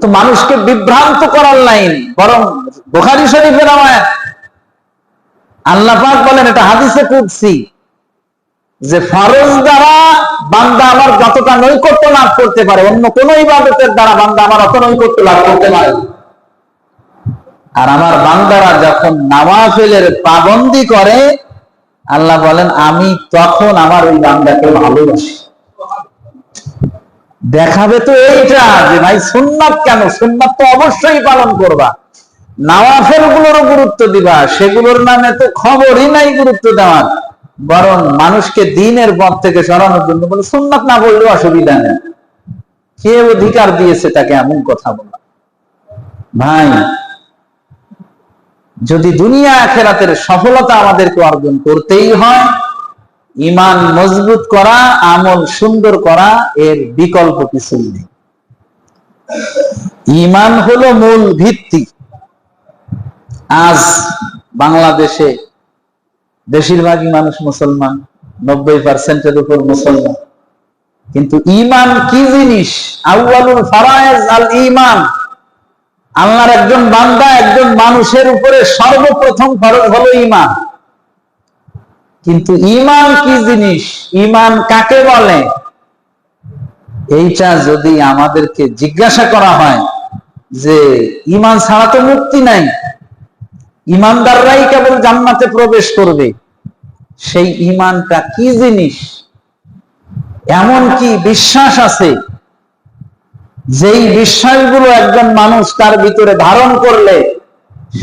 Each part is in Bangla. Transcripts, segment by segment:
তো মানুষকে বিভ্রান্ত করার লাইন, বরং বোখারি শরীফের আমায় আল্লাহ পাক বলেন, এটা হাদিসে কুদসি যে ফরজ দ্বারা বান্দা আমার যতটা নৈকট্য লাভ করতে পারে, অন্য কোন ইবাদতের দ্বারা বান্দা আমার অত নৈকট্য লাভ করতে পারে। আর আমার বান্দারা যখন নামাফেলের পাবন্দি করে, আল্লাহ বলেন, আমি তখন আমার ওই বান্দাকে ভালোবাসি। দেখাবে তো এইটা যে ভাই সুন্নাত কেন? সুন্নাত তো অবশ্যই পালন করবা। নাওয়াফেল গুলোরও গুরুত্ব দিবা, সেগুলোর নামে তো খবরই নাই গুরুত্ব দেওয়ার। বরং মানুষকে দিনের পথ থেকে সরানোর জন্য বলে, সুন্নাত না বললেও অসুবিধা নেই। কে অধিকার দিয়েছে তাকে এমন কথা বলা? ভাই, যদি দুনিয়া আখেরাতের সফলতা আমাদেরকে অর্জন করতেই হয় ইমান মজবুত করা, আমল সুন্দর করা, এর বিকল্প কিছুই নেই। ইমান হলো মূল ভিত্তি। আজ বাংলাদেশে বেশিরভাগই মানুষ মুসলমান, নব্বই পার্সেন্টের উপর মুসলমান। কিন্তু ইমান কি জিনিস? আউয়ালুল ফারায়েজ আল ইমান। আল্লাহর একজন বান্দা, একজন মানুষের উপরে সর্বপ্রথম ফরজ হলো ইমান। কিন্তু ইমান কি জিনিস? ইমান কাকে বলে? এইটা যদি আমাদেরকে জিজ্ঞাসা করা হয় যে ইমান ছাড়া তো মুক্তি নাই ইমানদাররাই কেবল জান্নাতে প্রবেশ করবে, সেই ইমানটা কি জিনিস? এমন কি বিশ্বাস আছে? যেই বিশ্বাসগুলো একজন মানুষ তার ভিতরে ধারণ করলে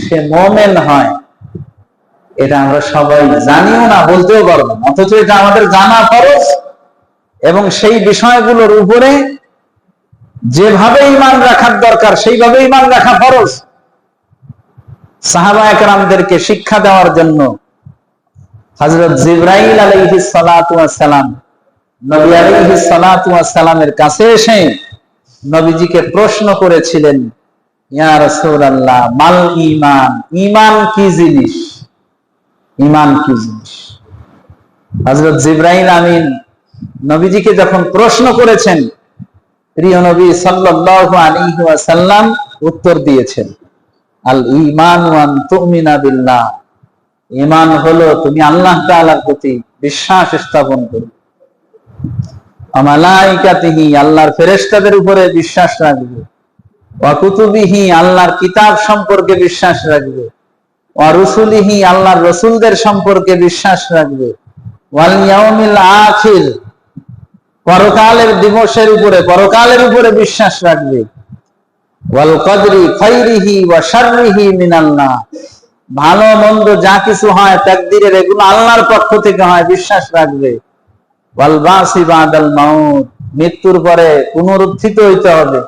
সে মোমেন হয়। এটা আমরা সবাই জানিও না, বলতেও পারব না। অথচ এটা আমাদের জানা ফরজ এবং সেই বিষয়গুলোর উপরে যেভাবে ইমান রাখার দরকার, সেইভাবে ইমান রাখা ফরজ। সাহাবা একরামদেরকে শিক্ষা দেওয়ার জন্য হজরত জিব্রাইল আলাইহি সালাম নবী আলাইহি সালামের কাছে এসে নবীজিকে প্রশ্ন করেছিলেন, ইয়া রাসূলুল্লাহ, মাল ইমান? ইমান কি জিনিস? ঈমান কি জিনিস? হযরত জিবরাইল আমিন নবীজিকে যখন প্রশ্ন করেছেন, প্রিয় নবী ওয়াসাল্লাম উত্তর দিয়েছেন, আল ঈমান ওয়ান তুমিনা হলো তুমি আল্লাহ তাআলার প্রতি বিশ্বাস স্থাপন করো। আমালাইকাতিহি আল্লাহর ফেরেশতাদের উপরে বিশ্বাস রাখবে। ওয়াকুতুবিহি আল্লাহর কিতাব সম্পর্কে বিশ্বাস রাখবে। ওয়ারুসুলিহি আল্লাহর রসুলদের সম্পর্কে বিশ্বাস রাখবে। আখির, পরকালের দিবসের উপরে, পরকালের উপরে বিশ্বাস রাখবে। ভালো মন্দ যা কিছু হয় তাকদীরের এগুলো আল্লাহর পক্ষ থেকে হয়, বিশ্বাস রাখবে। মৃত্যুর পরে পুনরুত্থিত হইতে হবে।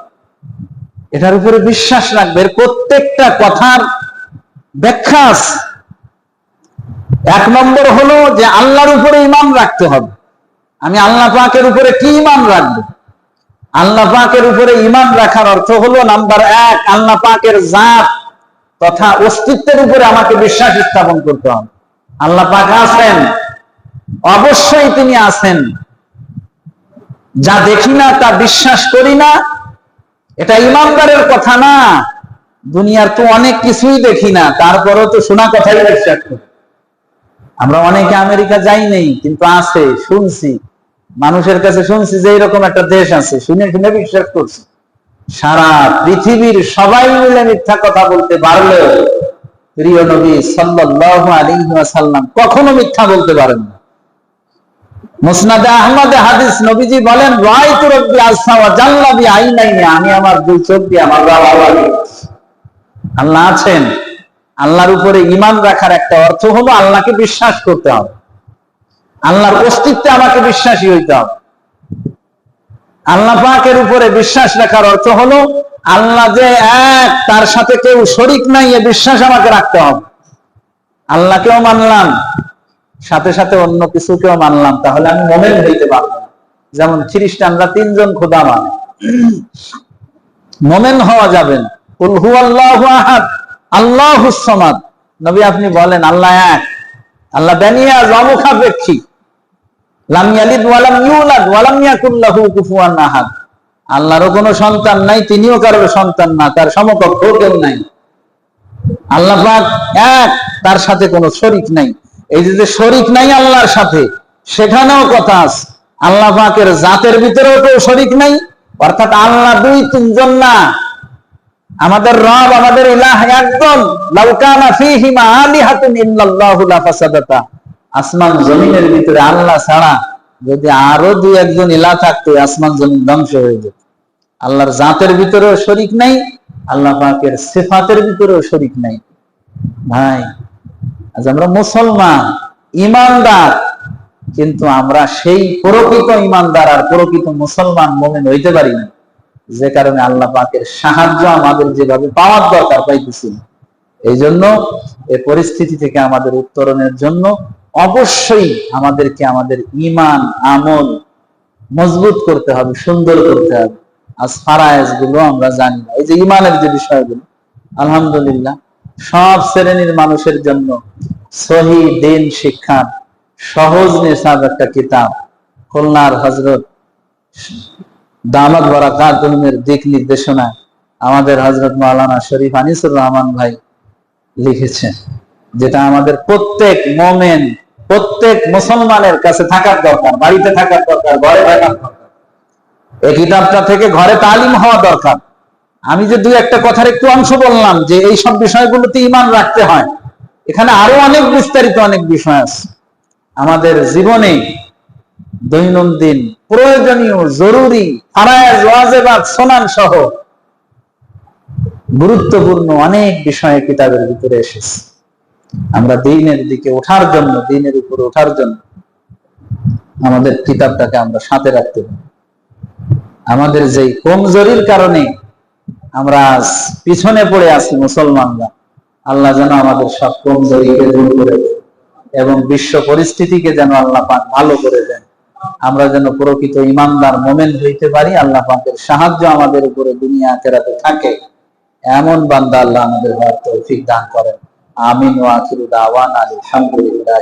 এটার উপরে বিশ্বাস রাখবে। প্রত্যেকটা কথার ব্যাখ্যা আছে। এক নম্বর হলো যে আল্লাহর উপরে ইমান রাখতে হবে। আমি আল্লাহ পাকের উপরে কি ইমান রাখব? আল্লাহ পাকের উপরে ইমান রাখার অর্থ হলো, নাম্বার এক, আল্লাহ পাকের জাত তথা অস্তিত্বের উপরে আমাকে বিশ্বাস স্থাপন করতে হবে। আল্লাহ পাক আছেন, অবশ্যই তিনি আছেন। যা দেখি না, তা বিশ্বাস করি না, এটা ইমানদারের কথা না। দুনিয়ার তো অনেক কিছুই দেখি না, তারপরও তো শোনা কথাই বিশ্বাস করি আমরা অনেকে আমেরিকা যাই নেই, কিন্তু আছে, শুনছি। মানুষের কাছে শুনছি যে এরকম একটা দেশ আছে, শুনে শুনে বিশ্বাস করছি। সারা পৃথিবীর সবাই মিলে মিথ্যা কথা বলতে পারলেও প্রিয় নবী সাল্লাল্লাহু আলাইহি ওয়াসাল্লাম কখনো মিথ্যা বলতে পারেন না। মুসনাদে আহমদে হাদিস নবীজি বলেন রায়তু রব্বি আসা ওয়া জাল্লাবি আইনাইনি আমি আমার দুই চোখ দিয়ে আমার বাবা আল্লাহ আছেন। আল্লাহর উপরে ইমান রাখার একটা অর্থ হলো আল্লাহকে বিশ্বাস করতে হবে। আল্লাহর অস্তিত্বে আমাকে বিশ্বাসী হইতে হবে। আল্লাহ পাকের উপরে বিশ্বাস রাখার অর্থ হলো আল্লাহ যে এক, তার সাথে কেউ শরিক নাই, এ বিশ্বাস আমাকে রাখতে হবে। আল্লাহকেও মানলাম, সাথে সাথে অন্য কিছুকেও মানলাম, তাহলে আমি মোমেন হইতে পারব যেমন খ্রিস্টানরা তিনজন খোদা মানে। মোমেন হওয়া যাবে না। আহাদ নবী আপনি বলেন, আল্লাহ এক। আল্লাহ আহাদ। আল্লাহরও কোনো সন্তান নাই, তিনিও কারোর সন্তান না, তার সমকক্ষ কেউ নাই। আল্লাহ এক, তার সাথে কোনো শরিক নাই। এই যে যে শরিক নাই আল্লাহর সাথে, সেখানেও কথা আছে। আল্লাহ পাকের জাতের ভিতরেও কেউ শরিক নাই, অর্থাৎ আল্লাহ দুই তিনজন না। আমাদের রব আমাদের ইলাহ একজন। লাউকানা ফীহিমা আলিহাতুন ইল্লাল্লাহু লাফাসাদাতা আসমান জমিনের ভিতরে আল্লাহ ছাড়া যদি আরও দুই একজন ইলাহ থাকতো আসমান জমিন ধ্বংস হয়ে যেত। আল্লাহর জাতের ভিতরেও শরিক নাই, আল্লাহ পাকের সিফাতের ভিতরেও শরিক নাই। ভাই, আজ আমরা মুসলমান, ইমানদার, কিন্তু আমরা সেই প্রকৃত ইমানদার আর প্রকৃত মুসলমান মোমেন হইতে পারি না। যে কারণে আল্লাহ পাকের সাহায্য আমাদের যেভাবে পাওয়ার দরকার পাইতেছি না। এই জন্য এই পরিস্থিতি থেকে আমাদের উত্তরণের জন্য অবশ্যই আমাদেরকে আমাদের ইমান আমল মজবুত করতে হবে, সুন্দর করতে হবে আজ ফারায়েজগুলো আমরা জানি না এই যে ইমানের যে বিষয়গুলো, আলহামদুলিল্লাহ, সব শ্রেণির মানুষের জন্য সহি দিন শিক্ষার সহজ নিসাব একটা কিতাব, খুলনার হজরত দামাত বরাকাতুমের দিক নির্দেশনা আমাদের হজরত মাওলানা শরীফ আনিসুর রহমান ভাই লিখেছেন, যেটা আমাদের প্রত্যেক মোমেন, প্রত্যেক মুসলমানের কাছে থাকার দরকার, বাড়িতে থাকার দরকার, ঘরে থাকার দরকার। এই কিতাবটা থেকে ঘরে তালিম হওয়া দরকার। আমি যে দুই একটা কথার একটু অংশ বললাম যে এই সব বিষয়গুলোতে ইমান রাখতে হয়। এখানে আরও অনেক বিস্তারিত অনেক বিষয় আছে। আমাদের জীবনে দৈনন্দিন প্রয়োজনীয়, জরুরি সোনান সহ গুরুত্বপূর্ণ অনেক বিষয় কিতাবের ভিতরে এসেছে। আমরা দিনের দিকে ওঠার জন্য, দিনের উপরে ওঠার জন্য আমাদের কিতাবটাকে আমরা সাথে রাখতে পারি। আমাদের যেই কমজোরির কারণে আমরা আজ পিছনে পড়ে আছি মুসলমানরা, আল্লাহ যেন আমাদের সব কমজোরিকে দূর করে এবং বিশ্ব পরিস্থিতিকে যেন আল্লাহ পাক ভালো করে আমরা যেন প্রকৃত ইমানদার মোমেন হইতে পারি, আল্লাহ পাকের সাহায্য আমাদের উপরে দুনিয়া কেরাতে থাকে। এমন বান্দা আল্লাহ আমাদের হওয়ার তৌফিক দান করেন। আমিন ওয়াকিরুদ আওয়ান আলহামদুলিল্লাহ